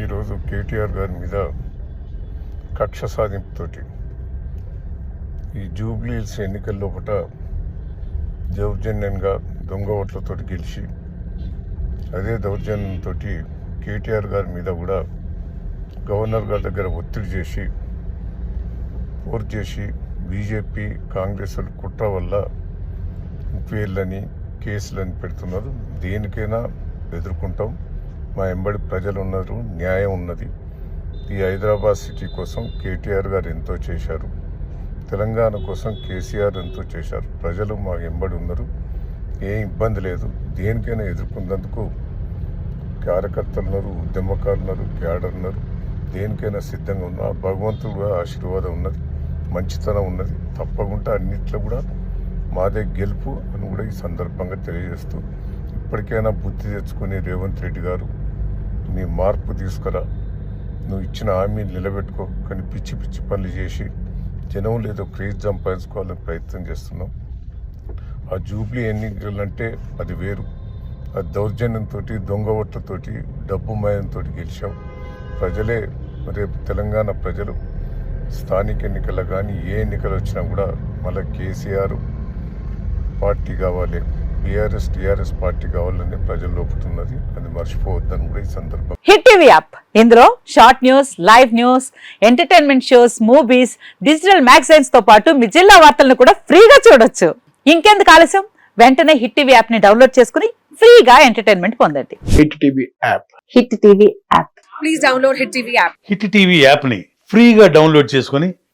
ఈరోజు కేటీఆర్ గారి మీద కక్ష సాధింపుతోటి ఈ జూబ్లీహిల్స్ ఎన్నికల లోపల దౌర్జన్యంగా దొంగ ఓట్లతో గెలిచి అదే దౌర్జన్యంతో కేటీఆర్ గారి మీద కూడా గవర్నర్ గారి దగ్గర ఒత్తిడి చేసి ఫోర్స్ చేసి బీజేపీ కాంగ్రెస్ కుట్ర వల్ల ఎంక్వైరీలని కేసులని పెడుతున్నారు. దేనికైనా ఎదుర్కొంటాం. మా ఎంబడి ప్రజలు ఉన్నారు న్యాయం ఉన్నది. ఈ హైదరాబాద్ సిటీ కోసం కేటీఆర్ గారు ఎంతో చేశారు. తెలంగాణ కోసం కేసీఆర్ ఎంతో చేశారు. ప్రజలు మా ఎంబడి ఉన్నారు. ఏ ఇబ్బంది లేదు. దేనికైనా ఎదుర్కొన్నందుకు కార్యకర్తలు ఉన్నారు ఉద్యమకారులు ఉన్నారు క్యాడర్ ఉన్నారు దేనికైనా సిద్ధంగా ఉన్నా భగవంతుడు ఆశీర్వాదం ఉన్నది. మంచితనం ఉన్నది. తప్పకుండా అన్నిట్లో కూడా మాదే గెలుపు అని కూడా ఈ సందర్భంగా తెలియజేస్తూ ఇప్పటికైనా బుద్ధి తెచ్చుకుని రేవంత్ రెడ్డి గారు నీ మార్పు తీసుకురా. నువ్వు ఇచ్చిన హామీని నిలబెట్టుకో. కానీ పిచ్చి పిచ్చి పనులు చేసి జనం లేదో క్రేజ్ సంపాదించుకోవాలని ప్రయత్నం చేస్తున్నాం ఆ జూబ్లీ ఎన్నికలు అంటే అది వేరు. ఆ దౌర్జన్యంతో దొంగ ఓట్లతోటి డబ్బు మయంతో గెలిచాం ప్రజలే రేపు తెలంగాణ ప్రజలు. స్థానిక ఎన్నికలు కానీ ఏ ఎన్నికలు వచ్చినా కూడా మళ్ళీ కేసీఆర్ పార్టీ కావాలి. బీఆర్ఎస్ టీఆర్ఎస్ పార్టీ కావాలని ప్రజలు లోపుతున్నది అది మర్చిపోవద్దని కూడా ఈ సందర్భం. Hit TV app. ఇందులో short news live news entertainment shows movies digital మ్యాగజైన్స్తో పాటు మీ జిల్లా వార్తలను కూడా ఫ్రీగా చూడొచ్చు. ఇంకెందుకు ఆలస్యం? వెంటనే హిట్ టీవీ యాప్ని డౌన్లోడ్ చేసుకుని ఫ్రీగా ఎంటర్టైన్మెంట్ పొందండి. Hit TV app. Hit TV app. Please download Hit TV app. Hit TV యాప్ని ఫ్రీగా డౌన్లోడ్ చేసుకొని